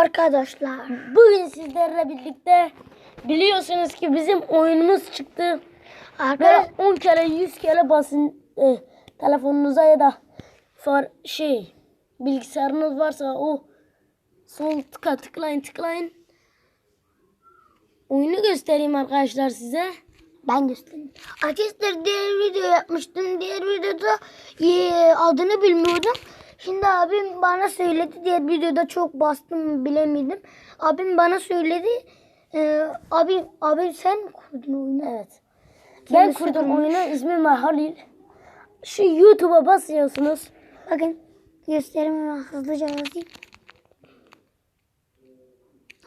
arkadaşlar. Bugün sizlerle birlikte biliyorsunuz ki bizim oyunumuz çıktı. Arkadaş, Böyle 10 kere 100 kere basın e, telefonunuza ya da far, şey bilgisayarınız varsa o sol tıka tıklayın tıklayın. Oyunu göstereyim arkadaşlar size. ben göstereyim. Arkadaşlar diğer video yapmıştım. Diğer videoda e, adını bilmiyordum. Şimdi abim bana söyledi. Diğer videoda çok bastım bilemedim. Abim bana söyledi. Ee, abim, abim sen mi kurdun oyunu? Evet. Ben Kendisi kurdum kurmuş. oyunu ismim Halil. Şu YouTube'a basıyorsunuz. Bakın gösterimi hızlıca yazayım.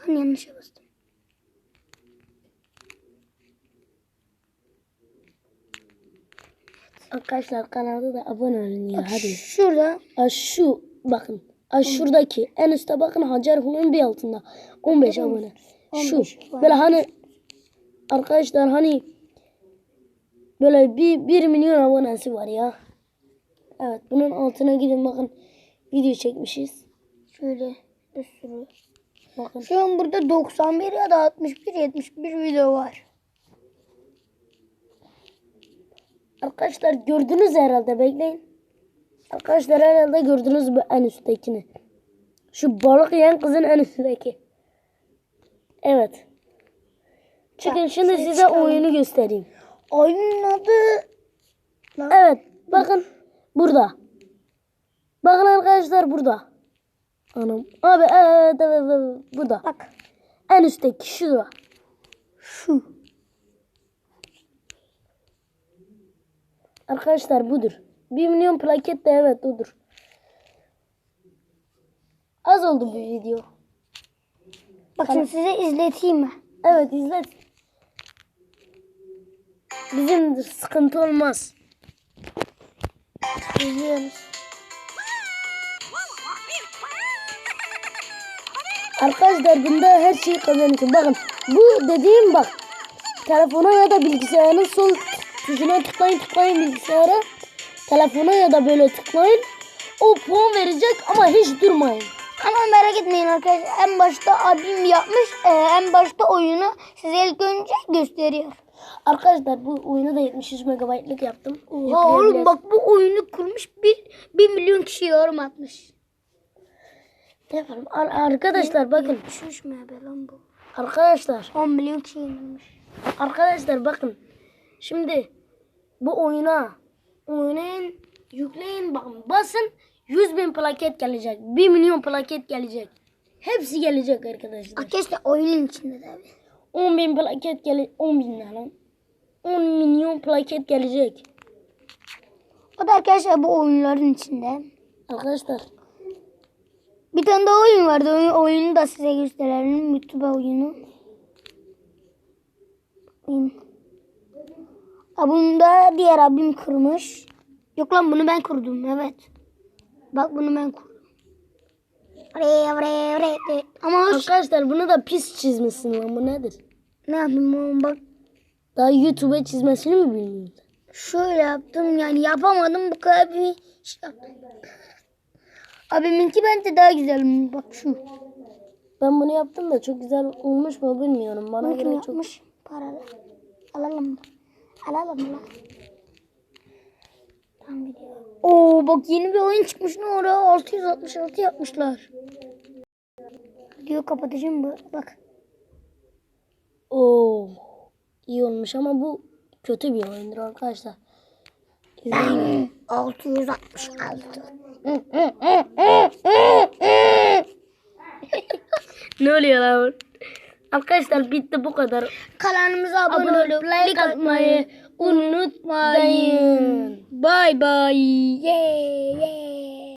Lan yanlışa bastım. Arkadaşlar kanalda da abone olun ya hadi. Şurada Aa, şu bakın. Aa, şuradaki en üstte bakın Hacer Hulun bir altında. 15 abone. Şu 15 var. böyle hani arkadaşlar hani böyle bir, 1 milyon abonesi var ya. Evet bunun altına gidin bakın video çekmişiz. şöyle bir sürü. Bakın. Şu an burada 91 ya da 61 71 video var. Arkadaşlar gördünüz herhalde bekleyin. Arkadaşlar herhalde gördünüz bu en üsttekini. Şu balık yiyen kızın en üstteki. Evet. Çıkın şimdi şey size çıkalım. oyunu göstereyim. Oyunun adı Evet bakın burada. Bakın arkadaşlar burada. Anam. Abi evet, evet, evet, burada. bak En üstteki şurada. şu. Arkadaşlar budur. 1 milyon plaket de evet odur. Az oldu bu video. Bakın size izleteyim mi? Evet izlet. Bizim sıkıntı olmaz. İzliyoruz. Arkadaşlar bunda her şeyi kazanıyorsun. Bakın bu dediğim bak. Telefona ya da bilgisayarın sol tuşuna tıklayın tıklayın bilgisayara. Telefona ya da böyle tıklayın. O puan verecek ama hiç durmayın. Ama merak etmeyin arkadaşlar. En başta abim yapmış. Ee, en başta oyunu size ilk önce gösteriyor. Arkadaşlar bu oyunu da 73 megabaytlık yaptım. Ya oğlum bak bu oyunu kurmuş bir, bir milyon kişi yorum atmış. Ne yapalım? Ar- Arkadaşlar bakın. Düşmüş mü be lan bu? Arkadaşlar 10 milyon kişi inanmış. Arkadaşlar bakın. Şimdi bu oyuna oynayın, yükleyin bakın. Basın 100 bin plaket gelecek. 1 milyon plaket gelecek. Hepsi gelecek arkadaşlar. Arkadaşlar oyunun içinde tabii. 10 bin plaket gelecek. 10 bin ne lan? 10 milyon plaket gelecek. O da arkadaşlar bu oyunların içinde. Arkadaşlar Bir tane daha oyun vardı. Oyun, oyunu da size gösterelim. YouTube oyunu. Oyun. Bunu da diğer abim kurmuş. Yok lan bunu ben kurdum. Evet. Bak bunu ben kurdum. Ama hoş. arkadaşlar bunu da pis çizmişsin lan bu nedir? Ne yapayım oğlum bak. Daha YouTube'a çizmesini mi bilmiyorsun? Şöyle yaptım yani yapamadım bu kadar bir şey. Abiminki bence daha güzel. Bak şu. Ben bunu yaptım da çok güzel olmuş mu bilmiyorum. Bana Bunu göre çok yapmış? Paralı. Alalım mı? Alalım mı? Tam gidiyor. Oo bak yeni bir oyun çıkmış ne oraya 666 yapmışlar. Diyor kapatacağım bu. Bak. Oo, iyi olmuş ama bu kötü bir oyundur arkadaşlar. İzleyin. 666. ne oluyor lan? Arkadaşlar bitti bu kadar. Kanalımıza abone, Abone olup like atmayı unutmayın. Bye bye. Yeah, yeah.